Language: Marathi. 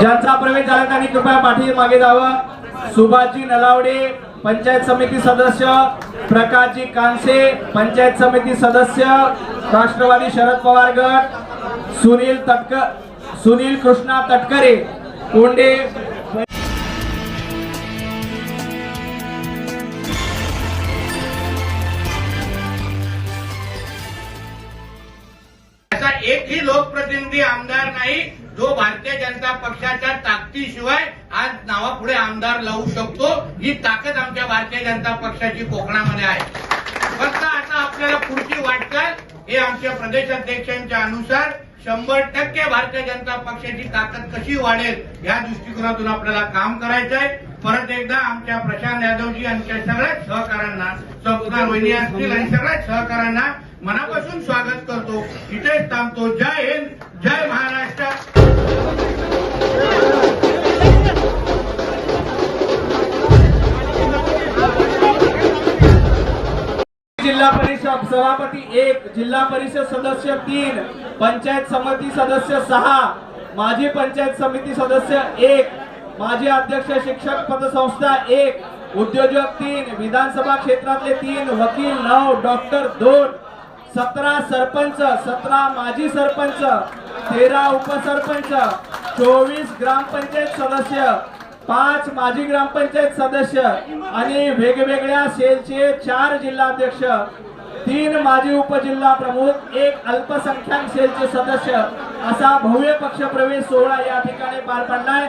ज्यांचा प्रवेश झाला त्यांनी कृपया पाठी मागे जावं. सुभाषजी नलावडे पंचायत समिती सदस्य प्रकाशजी कांसे पंचायत समिती सदस्य राष्ट्रवादी शरद पवार गट सुनील तटक सुनील कृष्णा तटकरे कोंडे. एकही लोकप्रतिनिधी आमदार नाही जो भारतीय जनता पक्षाच्या ताकदीशिवाय आज नावापुढे आमदार लावू शकतो ही ताकद आमच्या भारतीय जनता पक्षाची कोकणामध्ये आहे. फक्त आता आपल्याला पुढची वाटचाल हे आमच्या प्रदेशाध्यक्षांच्या अनुसार शंभर टक्के भारतीय जनता पक्षाची ताकद कशी वाढेल या दृष्टिकोनातून आपल्याला काम करायचं आहे. परत एकदा आमच्या प्रशांत यादवजी यांच्या सगळ्याच सहकाऱ्यांना स्वप्ना वहिनी असतील आणि सगळ्याच सहकाऱ्यांना मनापासून स्वागत करतो. इथेच थांबतो. जय हिंद जय महाराष्ट्र. जिल्हा परिषद सभापती एक जिल्हा परिषद सदस्य तीन पंचायत समिती सदस्य सहा माजी पंचायत समिती सदस्य एक माजी अध्यक्ष शिक्षक पतसंस्था एक उद्योजक तीन विधानसभा क्षेत्रातले तीन वकील नऊ डॉक्टर दोन सतरा सरपंच सतरा माजी सरपंच तेरा उपसरपंच चोवीस ग्रामपंचायत सदस्य पाच माजी ग्रामपंचायत सदस्य आणि वेगवेगळ्या सेलचे चार जिल्हाध्यक्ष तीन माजी उपजिल्हा प्रमुख एक अल्पसंख्याक सेलचे सदस्य असा भव्य पक्ष प्रवेश सोहळा या ठिकाणी पार पडलाय.